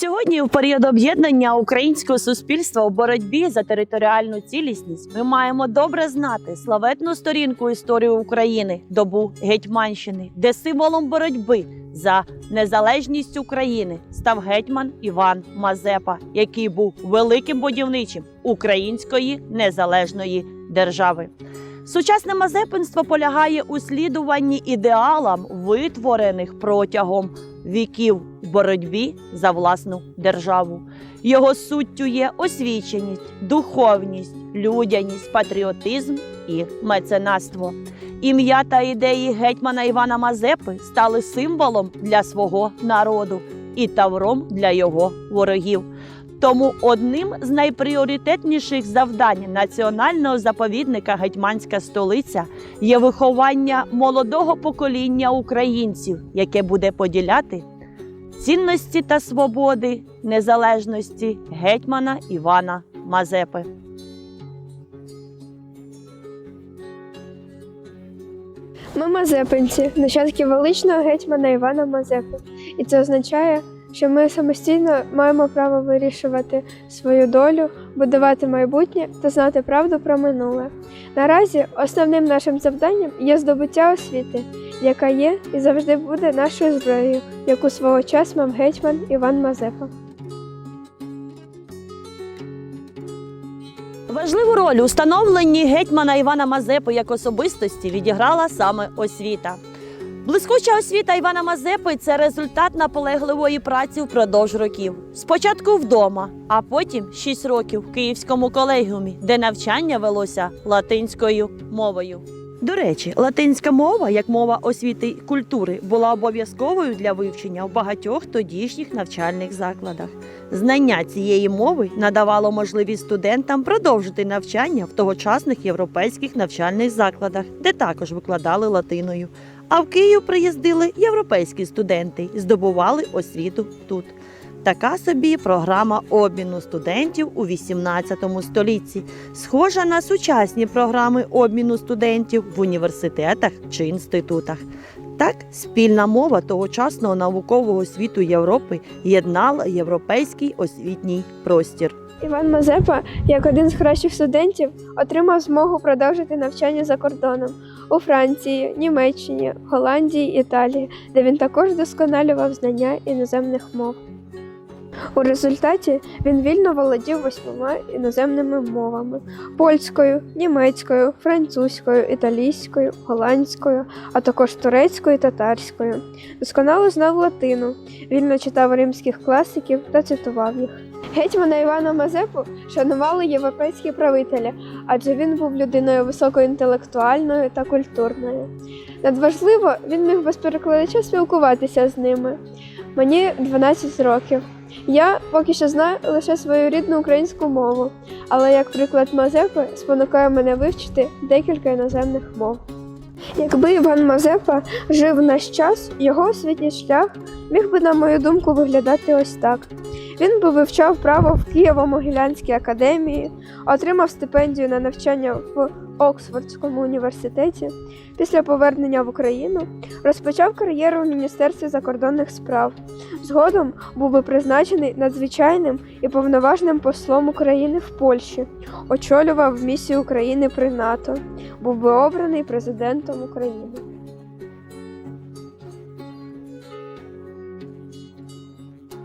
Сьогодні, в період об'єднання українського суспільства у боротьбі за територіальну цілісність, ми маємо добре знати славетну сторінку історії України, добу Гетьманщини, де символом боротьби за незалежність України став гетьман Іван Мазепа, який був великим будівничим української незалежної держави. Сучасне мазепинство полягає у слідуванні ідеалам, витворених протягом віків в боротьбі за власну державу. Його суттю є освіченість, духовність, людяність, патріотизм і меценатство. Ім'я та ідеї гетьмана Івана Мазепи стали символом для свого народу і тавром для його ворогів. Тому одним з найпріоритетніших завдань національного заповідника Гетьманська столиця є виховання молодого покоління українців, яке буде поділяти цінності та свободи незалежності гетьмана Івана Мазепи. Ми мазепинці, нащадки величного гетьмана Івана Мазепи. І це означає, що ми самостійно маємо право вирішувати свою долю, будувати майбутнє та знати правду про минуле. Наразі основним нашим завданням є здобуття освіти, яка є і завжди буде нашою зброєю, яку свого часу мав гетьман Іван Мазепа. Важливу роль у становленні гетьмана Івана Мазепи як особистості відіграла саме освіта. Блискуча освіта Івана Мазепи це результат наполегливої праці впродовж років. Спочатку вдома, а потім 6 років в Київському колегіумі, де навчання велося латинською мовою. До речі, латинська мова, як мова освіти й культури, була обов'язковою для вивчення в багатьох тодішніх навчальних закладах. Знання цієї мови надавало можливість студентам продовжити навчання в тогочасних європейських навчальних закладах, де також викладали латиною. А в Київ приїздили європейські студенти і здобували освіту тут. Така собі програма обміну студентів у 18 столітті, схожа на сучасні програми обміну студентів в університетах чи інститутах. Так, спільна мова тогочасного наукового світу Європи єднала європейський освітній простір. Іван Мазепа, як один з кращих студентів, отримав змогу продовжити навчання за кордоном у Франції, Німеччині, Голландії, Італії, де він також досконалював знання іноземних мов. У результаті він вільно володів восьмома іноземними мовами: польською, німецькою, французькою, італійською, голландською, а також турецькою і татарською. Досконало знав латину, вільно читав римських класиків та цитував їх. Гетьмана Івана Мазепу шанували європейські правителі, адже він був людиною високоінтелектуальною та культурною. Надважливо, він міг без перекладача спілкуватися з ними. Мені 12 років. Я поки що знаю лише свою рідну українську мову, але як приклад Мазепи спонукає мене вивчити декілька іноземних мов. Якби Іван Мазепа жив в наш час, його освітній шлях міг би, на мою думку, виглядати ось так. Він би вивчав право в Києво-Могилянській академії, отримав стипендію на навчання в Оксфордському університеті. Після повернення в Україну розпочав кар'єру в Міністерстві закордонних справ. Згодом був би призначений надзвичайним і повноважним послом України в Польщі, очолював місію України при НАТО, був би обраний президентом України.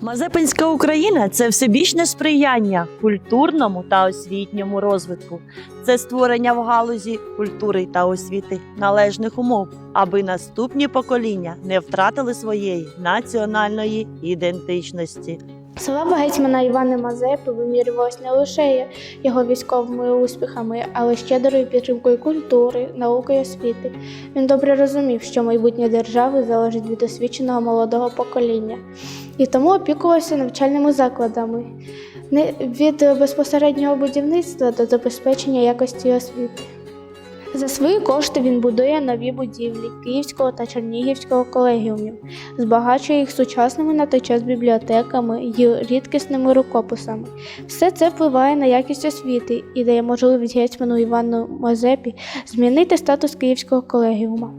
Мазепинська Україна це всебічне сприяння культурному та освітньому розвитку. Це створення в галузі культури та освіти належних умов, аби наступні покоління не втратили своєї національної ідентичності. Слава гетьмана Івана Мазепи вимірювалась не лише його військовими успіхами, але щедрою підтримкою культури, науки і освіти. Він добре розумів, що майбутнє держави залежить від освіченого молодого покоління, і тому опікувався навчальними закладами. від безпосереднього будівництва до забезпечення якості освіти. За свої кошти він будує нові будівлі Київського та Чернігівського колегіумів, збагачує їх сучасними на той час бібліотеками й рідкісними рукописами. Все це впливає на якість освіти і дає можливість гетьману Івану Мазепі змінити статус Київського колегіума.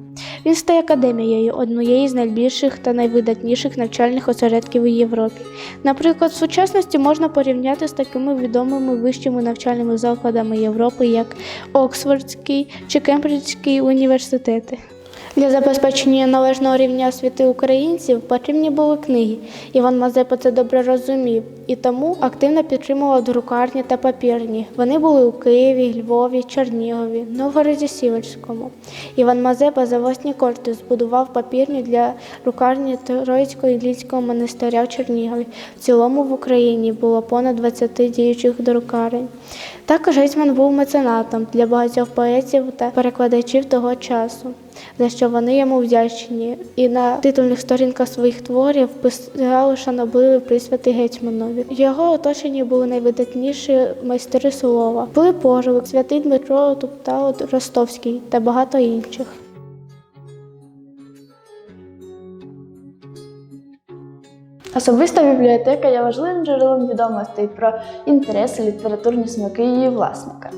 Він стає академією однієї з найбільших та найвидатніших навчальних осередків у Європі. Наприклад, в сучасності можна порівняти з такими відомими вищими навчальними закладами Європи, як Оксфордський чи Кембриджські університети. Для забезпечення належного рівня освіти українців потрібні були книги. Іван Мазепа це добре розумів і тому активно підтримував друкарні та папірні. Вони були у Києві, Львові, Чернігові, Новгороді Сіверському. Іван Мазепа за власні кошти збудував папірню для друкарні Троїцького Ілліцького монастиря в Чернігові. В цілому в Україні було понад 20 діючих друкарень. Також гетьман був меценатом для багатьох поетів та перекладачів того часу, за що вони йому вдячні. І на титульних сторінках своїх творів писали шанобливі присвяти гетьманові. В його оточенні були найвидатніші майстри слова, Пилип Орlik, святий Дмитро Туптало Ростовський та багато інших. Особиста бібліотека є важливим джерелом відомостей про інтереси, літературні смаки її власника.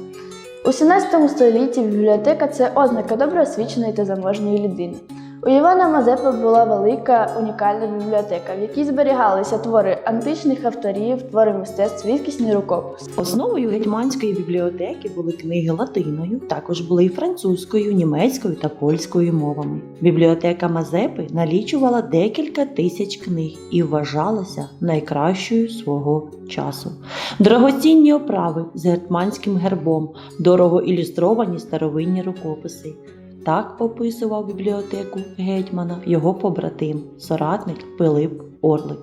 У 17 столітті бібліотека це ознака добре освіченої та заможної людини. У Івана Мазепи була велика унікальна бібліотека, в якій зберігалися твори античних авторів, твори мистецтв, рідкісні рукописи. Основою гетьманської бібліотеки були книги латиною, також були і французькою, німецькою та польською мовами. Бібліотека Мазепи налічувала декілька тисяч книг і вважалася найкращою свого часу. Дорогоцінні оправи з гетьманським гербом, дорого ілюстровані старовинні рукописи. Так описував бібліотеку гетьмана його побратим, соратник Пилип Орлик.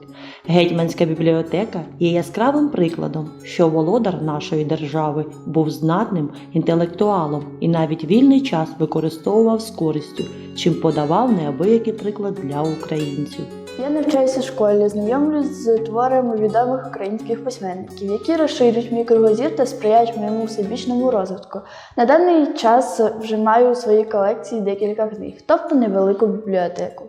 Гетьманська бібліотека є яскравим прикладом, що володар нашої держави був знатним інтелектуалом і навіть вільний час використовував з користю, чим подавав неабиякий приклад для українців. Я навчаюся в школі, знайомлюсь з творами відомих українських письменників, які розширюють мій кругозір та сприяють моєму всебічному розвитку. На даний час вже маю у своїй колекції декілька книг, тобто невелику бібліотеку.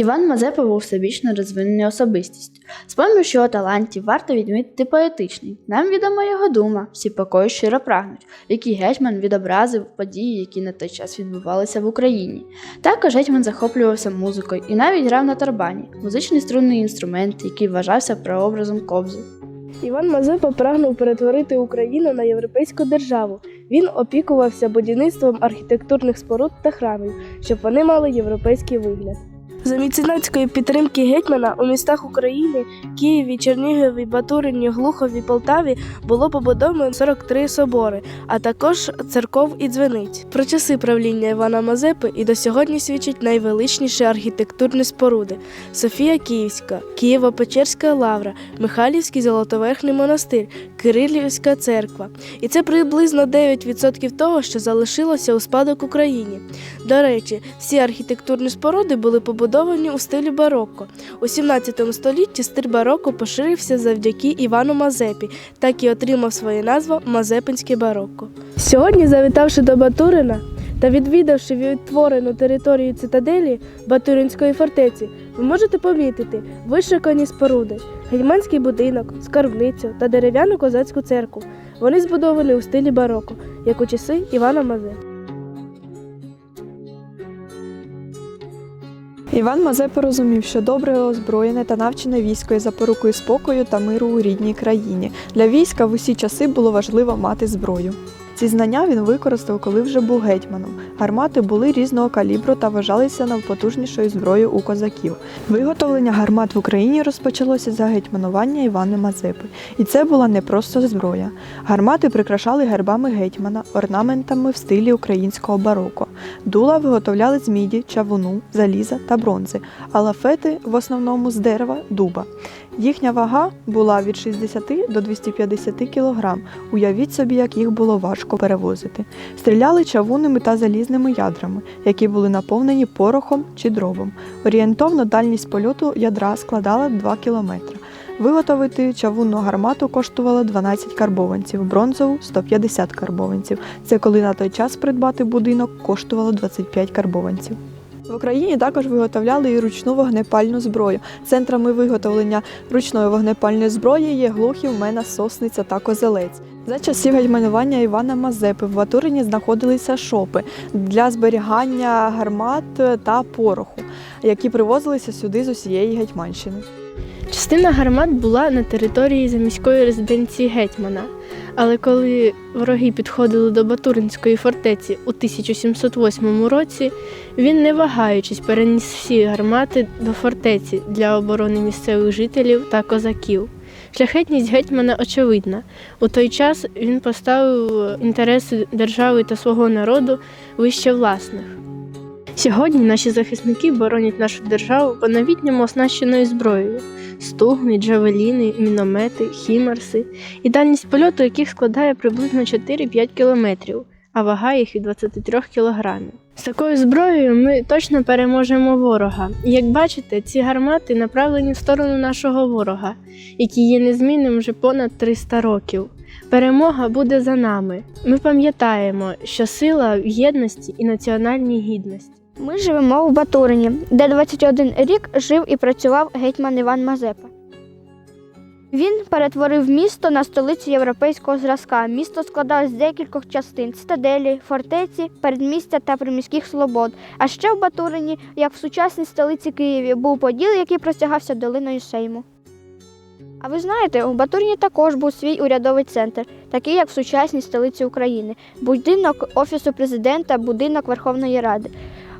Іван Мазепа був всебічно розвиненою особистістю. З поміж його талантів варто відмітити поетичний. Нам відома його дума, всі покої щиро прагнуть, в якій гетьман відобразив події, які на той час відбувалися в Україні. Також гетьман захоплювався музикою і навіть грав на тарбані, музичний струнний інструмент, який вважався прообразом кобзи. Іван Мазепа прагнув перетворити Україну на європейську державу. Він опікувався будівництвом архітектурних споруд та храмів, щоб вони мали європейський вигляд. За міценатської підтримки гетьмана у містах України Києві, Чернігові, Батурині, Глухові, Полтаві було побудовано 43 собори, а також церков і дзвениць. Про часи правління Івана Мазепи і до сьогодні свідчать найвеличніші архітектурні споруди: Софія Київська, Києво-Печерська лавра, Михайлівський Золотоверхний монастир, Кирилівська церква. І це приблизно 9% того, що залишилося у спадок Україні. До речі, всі архітектурні споруди були побудовані у стилі барокко. У 17 столітті стиль барокко поширився завдяки Івану Мазепі, так і отримав своє назву Мазепинське барокко. Сьогодні, завітавши до Батурина та відвідавши відтворену територію цитаделі Батуринської фортеці, ви можете помітити вишикані споруди, гетьманський будинок, скарбницю та дерев'яну козацьку церкву. Вони збудовані у стилі бароко, як у часи Івана Мазепи. Іван Мазепа розумів, що добре озброєне та навчене військо є запорукою спокою та миру у рідній країні. Для війська в усі часи було важливо мати зброю. Ці знання він використав, коли вже був гетьманом. Гармати були різного калібру та вважалися найпотужнішою зброєю у козаків. Виготовлення гармат в Україні розпочалося за гетьманування Івана Мазепи, і це була не просто зброя. Гармати прикрашали гербами гетьмана, орнаментами в стилі українського бароко. Дула виготовляли з міді, чавуну, заліза та бронзи, а лафети в основному з дерева дуба. Їхня вага була від 60 до 250 кг. Уявіть собі, як їх було важко перевозити. Стріляли чавунними та залізними ядрами, які були наповнені порохом чи дробом. Орієнтовно дальність польоту ядра складала 2 кілометри. Виготовити чавунну гармату коштувало 12 карбованців, бронзову 150 карбованців. Це коли на той час придбати будинок коштувало 25 карбованців. В Україні також виготовляли і ручну вогнепальну зброю. Центрами виготовлення ручної вогнепальної зброї є Глухів, Мена, Сосниця та Козелець. За часів гетьманування Івана Мазепи в Батурині знаходилися шопи для зберігання гармат та пороху, які привозилися сюди з усієї Гетьманщини. Частина гармат була на території заміської резиденції гетьмана. Але коли вороги підходили до Батуринської фортеці у 1708 році, він, не вагаючись, переніс всі гармати до фортеці для оборони місцевих жителів та козаків. Шляхетність гетьмана очевидна. У той час він поставив інтереси держави та свого народу вище власних. Сьогодні наші захисники боронять нашу державу по новітньому оснащеною зброєю стугни, джавеліни, міномети, хімарси, і дальність польоту яких складає приблизно 4-5 кілометрів, а вага їх від 23 кілограмів. З такою зброєю ми точно переможемо ворога. І як бачите, ці гармати направлені в сторону нашого ворога, який є незмінним вже понад 300 років. Перемога буде за нами. Ми пам'ятаємо, що сила в єдності і національній гідності. Ми живемо в Батурині, де 21 рік жив і працював гетьман Іван Мазепа. Він перетворив місто на столицю європейського зразка. Місто складалось з декількох частин цитаделі, фортеці, передмістя та приміських слобод. А ще в Батурині, як в сучасній столиці Києві, був поділ, який простягався долиною Сейму. А ви знаєте, у Батурині також був свій урядовий центр, такий як в сучасній столиці України, будинок Офісу президента, будинок Верховної Ради.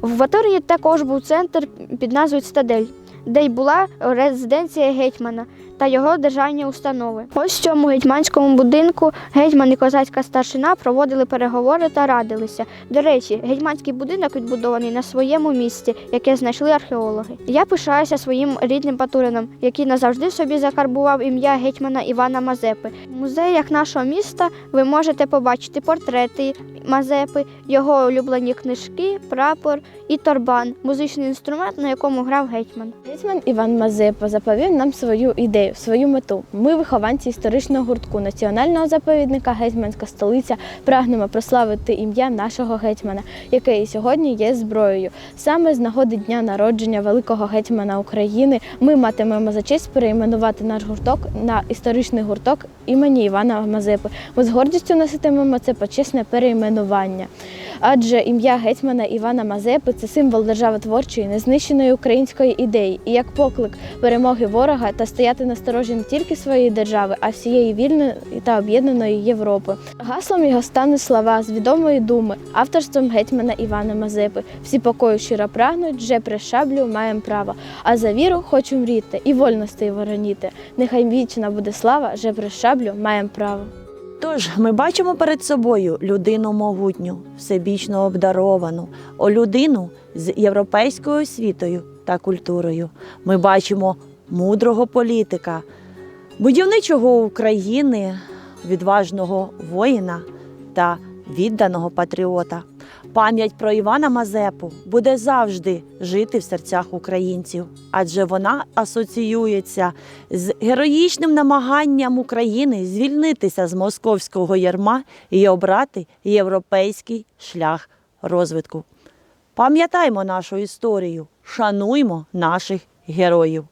В Ваторії також був центр під назвою Цитадель, де й була резиденція гетьмана та його державні установи. Ось в цьому гетьманському будинку гетьман і козацька старшина проводили переговори та радилися. До речі, гетьманський будинок відбудований на своєму місці, яке знайшли археологи. Я пишаюся своїм рідним Батурином, який назавжди собі закарбував ім'я гетьмана Івана Мазепи. В музеях нашого міста ви можете побачити портрети Мазепи, його улюблені книжки, прапор і торбан музичний інструмент, на якому грав гетьман. Гетьман Іван Мазепа заповів нам свою ідею, свою мету. Ми, вихованці історичного гуртку національного заповідника Гетьманська столиця, прагнемо прославити ім'я нашого гетьмана, яке і сьогодні є зброєю. Саме з нагоди дня народження великого гетьмана України ми матимемо за честь перейменувати наш гурток на історичний гурток імені Івана Мазепи. Ми з гордістю носитимемо це почесне перейменування. Адже ім'я гетьмана Івана Мазепи це символ державотворчої, незнищеної української ідеї, і як поклик перемоги ворога та стояти на сторожі не тільки своєї держави, а всієї вільної та об'єднаної Європи. Гаслом його стануть слова з відомої думи, авторством гетьмана Івана Мазепи. Всі покою щиро прагнуть, вже при шаблю маєм право. А за віру хочу мріти і вольностей вороніти. Нехай вічна буде слава, же при шаблю маєм право. Тож ми бачимо перед собою людину могутню, всебічно обдаровану, о людину з європейською освітою та культурою. Ми бачимо мудрого політика, будівничого України, відважного воїна та відданого патріота. Пам'ять про Івана Мазепу буде завжди жити в серцях українців, адже вона асоціюється з героїчним намаганням України звільнитися з московського ярма і обрати європейський шлях розвитку. Пам'ятаймо нашу історію, шануймо наших героїв.